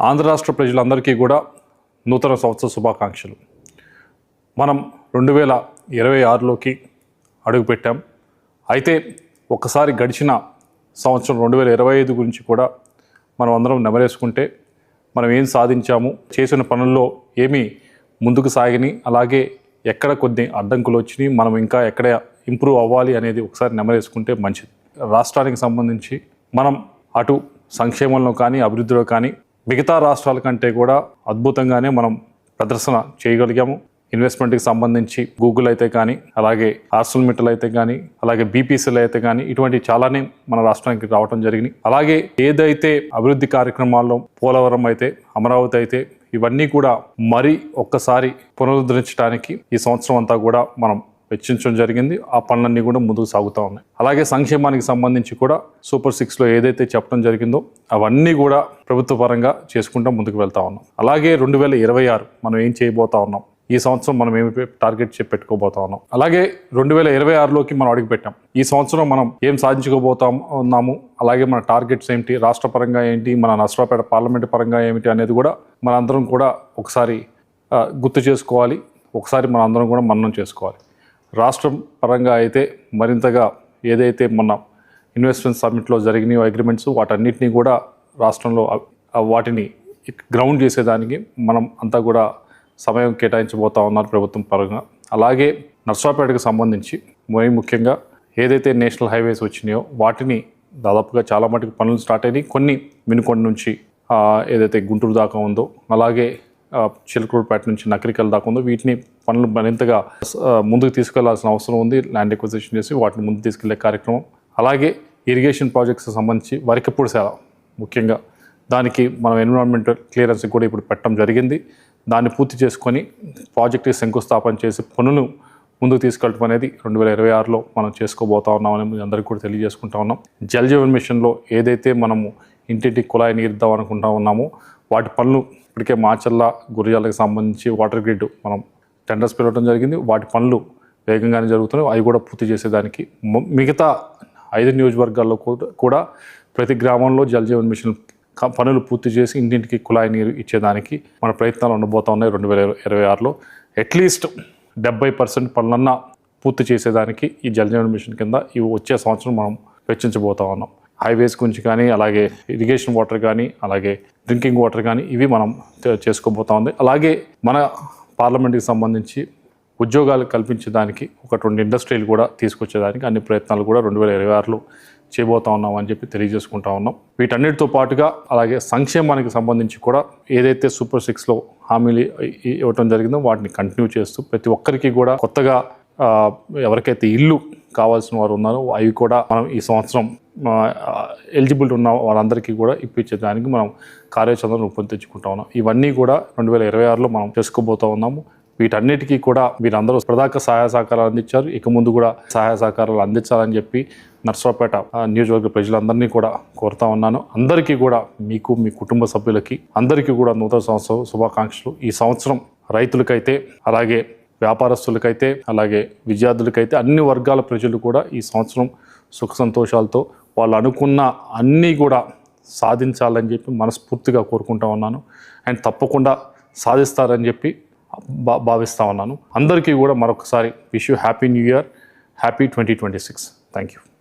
ఆంధ్ర రాష్ట్ర ప్రజలందరికీ కూడా నూతన సంవత్సర శుభాకాంక్షలు. మనం రెండు వేల ఇరవై ఆరులోకి అడుగుపెట్టాం అయితే ఒకసారి గడిచిన సంవత్సరం రెండు వేల ఇరవై ఐదు గురించి కూడా మనం అందరం నెమరేసుకుంటే మనం ఏం సాధించాము చేసిన పనుల్లో ఏమి ముందుకు సాగిని అలాగే ఎక్కడ కొన్ని అడ్డంకులు వచ్చినాయి మనం ఇంకా ఎక్కడ ఇంప్రూవ్ అవ్వాలి అనేది ఒకసారి నెమరేసుకుంటే మంచిది. రాష్ట్రానికి సంబంధించి మనం అటు సంక్షేమంలో కానీ అభివృద్ధిలో కానీ మిగతా రాష్ట్రాల కంటే కూడా అద్భుతంగానే మనం ప్రదర్శన చేయగలిగాము. ఇన్వెస్ట్మెంట్కి సంబంధించి గూగుల్ అయితే కానీ అలాగే ఆర్సల్ మిట్టల్ అయితే కానీ అలాగే బీపీసీలు అయితే కానీ ఇటువంటి చాలానే మన రాష్ట్రానికి రావడం జరిగింది. అలాగే ఏదైతే అభివృద్ధి కార్యక్రమాల్లో పోలవరం అయితే అమరావతి అయితే ఇవన్నీ కూడా మరి ఒక్కసారి పునరుద్ధరించడానికి ఈ సంవత్సరం అంతా కూడా మనం వెచ్చించడం జరిగింది. ఆ పనులన్నీ కూడా ముందుకు సాగుతూ ఉన్నాయి. అలాగే సంక్షేమానికి సంబంధించి కూడా సూపర్ సిక్స్లో ఏదైతే చెప్పడం జరిగిందో అవన్నీ కూడా ప్రభుత్వ పరంగా చేసుకుంటూ ముందుకు వెళ్తా ఉన్నాం. అలాగే రెండు వేల ఇరవై ఆరు మనం ఏం చేయబోతా ఉన్నాం? ఈ సంవత్సరం మనం ఏమి టార్గెట్ చెప్పి పెట్టుకోబోతా ఉన్నాం. అలాగే రెండు వేల ఇరవై ఆరులోకి మనం అడుగు పెట్టాం. ఈ సంవత్సరం మనం ఏం సాధించుకోబోతాం ఉన్నాము? అలాగే మన టార్గెట్స్ ఏంటి రాష్ట్ర పరంగా ఏంటి? మన నష్టపేట పార్లమెంట్ పరంగా ఏమిటి అనేది కూడా మనందరం కూడా ఒకసారి గుర్తు చేసుకోవాలి. ఒకసారి మన అందరం కూడా మననం చేసుకోవాలి. రాష్ట్రం పరంగా అయితే మరింతగా ఏదైతే మన ఇన్వెస్ట్మెంట్ సమ్మిట్లో జరిగినాయో అగ్రిమెంట్స్ వాటన్నిటినీ కూడా రాష్ట్రంలో వాటిని గ్రౌండ్ చేసేదానికి మనం అంతా కూడా సమయం కేటాయించబోతా ఉన్నారు ప్రభుత్వం పరంగా. అలాగే నర్సాపేటకు సంబంధించి మరీ ముఖ్యంగా ఏదైతే నేషనల్ హైవేస్ వచ్చినాయో వాటిని దాదాపుగా చాలా మటుకు పనులు స్టార్ట్ అయినాయి. కొన్ని మినుకొండ నుంచి ఏదైతే గుంటూరు దాకా ఉందో అలాగే చిలకూరుపేట నుంచి నకరికల్ దాకా ఉందో వీటిని పనులు మరింతగా ముందుకు తీసుకెళ్ళాల్సిన అవసరం ఉంది. ల్యాండ్ ఎక్విజిషన్ చేసి వాటిని ముందుకు తీసుకెళ్ళే కార్యక్రమం. అలాగే ఇరిగేషన్ ప్రాజెక్ట్స్ సంబంధించి వరికప్పుడు సేవ ముఖ్యంగా. దానికి మనం ఎన్విరాన్మెంటల్ క్లియరెన్స్ కూడా ఇప్పుడు పెట్టడం జరిగింది. దాన్ని పూర్తి చేసుకొని ప్రాజెక్ట్కి శంకుస్థాపన చేసి పనులు ముందుకు తీసుకెళ్ళడం అనేది రెండు వేల ఇరవై ఆరులో మనం చేసుకోబోతా ఉన్నామని మీ అందరికీ కూడా తెలియజేసుకుంటా ఉన్నాం. జల్ జీవన్ మిషన్లో ఏదైతే మనము ఇంటింటికి కుళాయి నీరుద్దాం అనుకుంటా ఉన్నామో వాటి పనులు ఇప్పటికే మాచర్ల గురిజాలకు సంబంధించి వాటర్ గ్రిడ్ మనం టెండర్స్ పిలవడం జరిగింది. వాటి పనులు వేగంగానే జరుగుతున్నాయి. అవి కూడా పూర్తి చేసేదానికి మిగతా ఐదు నియోజకవర్గాల్లో కూడా- కూడా ప్రతి గ్రామంలో జలజీవన్ మిషన్ క- పనులు పూర్తి చేసి ఇంటింటికి కుళాయి నీరు ఇచ్చేదానికి మన ప్రయత్నాలు ఉండబోతా ఉన్నాయి రెండు వేల ఇరవై ఆరులో. అట్లీస్ట్ డెబ్బై పర్సెంట్ పనులన్నా పూర్తి చేసేదానికి ఈ జలజీవన్ మిషన్ కింద ఇవి వచ్చే సంవత్సరం మనం వెచ్చించబోతా ఉన్నాం. హైవేస్ గురించి కానీ అలాగే ఇరిగేషన్ వాటర్ కానీ అలాగే డ్రింకింగ్ వాటర్ కానీ ఇవి మనం చేసుకోబోతా ఉంది. అలాగే మన పార్లమెంట్కి సంబంధించి ఉద్యోగాలు కల్పించడానికి ఒక రెండు ఇండస్ట్రీలు కూడా తీసుకొచ్చేదానికి అన్ని ప్రయత్నాలు కూడా రెండు వేల ఇరవై ఆరులో చేయబోతా ఉన్నాం అని చెప్పి తెలియజేసుకుంటా ఉన్నాం. వీటన్నిటితో పాటుగా అలాగే సంక్షేమానికి సంబంధించి కూడా ఏదైతే సూపర్ సిక్స్లో హామీలు ఇవ్వటం జరిగిందో వాటిని కంటిన్యూ చేస్తూ ప్రతి ఒక్కరికి కూడా కొత్తగా ఎవరికైతే ఇల్లు కావాల్సిన వారు ఉన్నారు. అవి కూడా మనం ఈ సంవత్సరం ఎలిజిబుల్ ఉన్న వారందరికీ కూడా ఇప్పించేదానికి మనం కార్యాచరణ రూపొందించుకుంటా ఉన్నాం. ఇవన్నీ కూడా రెండు వేల ఇరవై ఆరులో మనం చేసుకోబోతా ఉన్నాము. వీటన్నిటికీ కూడా వీరందరూ ప్రధాక సహాయ సహకారాలు అందించారు. ఇక ముందు కూడా సహాయ సహకారాలు అందించాలని చెప్పి నర్సరావుపేట నియోజకవర్గ ప్రజలందరినీ కూడా కోరుతా ఉన్నాను. అందరికీ కూడా మీకు మీ కుటుంబ సభ్యులకి అందరికీ కూడా నూతన సంవత్సరం శుభాకాంక్షలు. ఈ సంవత్సరం రైతులకైతే అలాగే వ్యాపారస్తులకైతే అలాగే విద్యార్థులకైతే అన్ని వర్గాల ప్రజలు కూడా ఈ సంవత్సరం సుఖ సంతోషాలతో వాళ్ళు అనుకున్న అన్నీ కూడా సాధించాలని చెప్పి మనస్ఫూర్తిగా కోరుకుంటా ఉన్నాను. అండ్ తప్పకుండా సాధిస్తారని చెప్పి భా భావిస్తా ఉన్నాను. అందరికీ కూడా మరొకసారి wish you happy new year happy twenty twenty six. Thank you